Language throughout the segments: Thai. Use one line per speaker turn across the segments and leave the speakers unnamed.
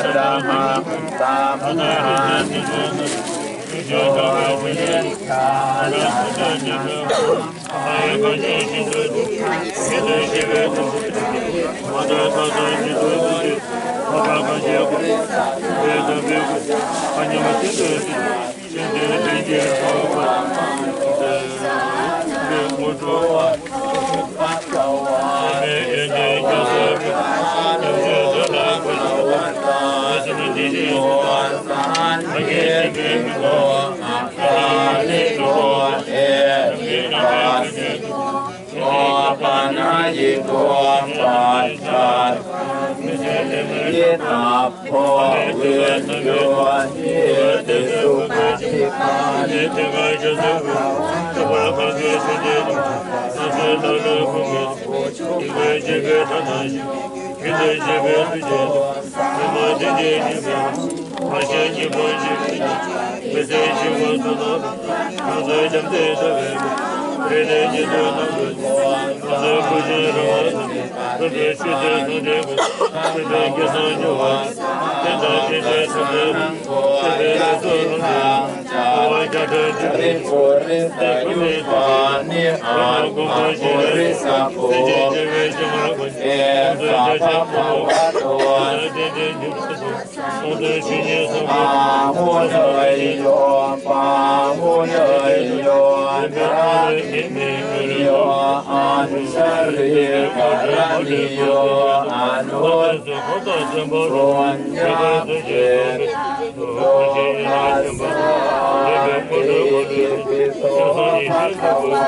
đa ma
ta ma ha ni
ni yo vi
ka la ta ni ai ko ni
ni tu ni
ni ji ve tu
ma da ta ta ni tu ni ma ba ka je ko
ve da ve ko pa ni ma ti tu ni ni de de je ko ko de mo do ติโยสานเยติโกอาคาลิโกเอติปัสสิ
โอปัญญิโ
กปัจจัต
ye na
po wen yo ye de su ma chi pa ye
de ga ju su
ta pa
pa ge se de du
sa se la la ku ge i ge je ge ta na ji
ge de je ge du je
ta ma de de ni ge ma je ni bo ji ge ge se ji wo
su na ma de de de de
Amen.
ะโย
อันสริกรณิโยอน
ุโร
ญญาเก
โลกัสสะ
อิติโสภะคะวะ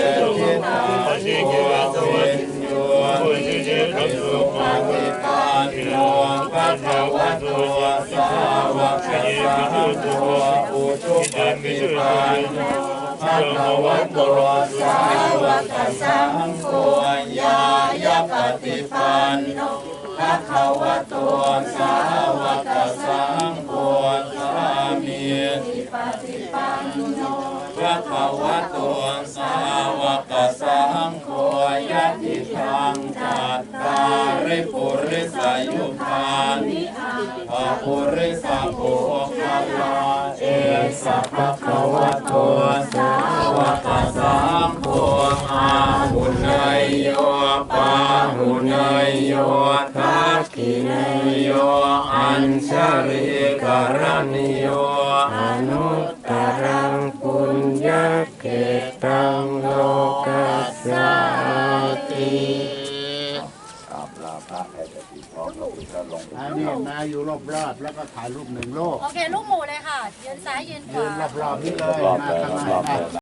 ภะคะวะโตสาวกสังโฆญายาปฏิปันโนภะคะวะโตสาวกสังโฆสามีปฏิ
ปันโน
ภะคะวะโตสาวกสังโฆยะติทังจัตตาริปุริสายุคานิ ปุริสโภคะวะเอสัพพะวะโตสาวกสังโฆอาหุนยโยปาหุนยโยทักขิเนยโยอัญชริกรณิโยอน
ุต
ตรังปุญญเกต
ังโลกัสสา
ต
ิ
อันนี้
มาอยู่รอบๆแล้วก็ถ่ายรูปหนึ่งโลกโ
อเค ลูกหมูเลยค่ะ ยืนซ้ายยืนขยืวา
นรอบๆนี่เลยมาข้างใน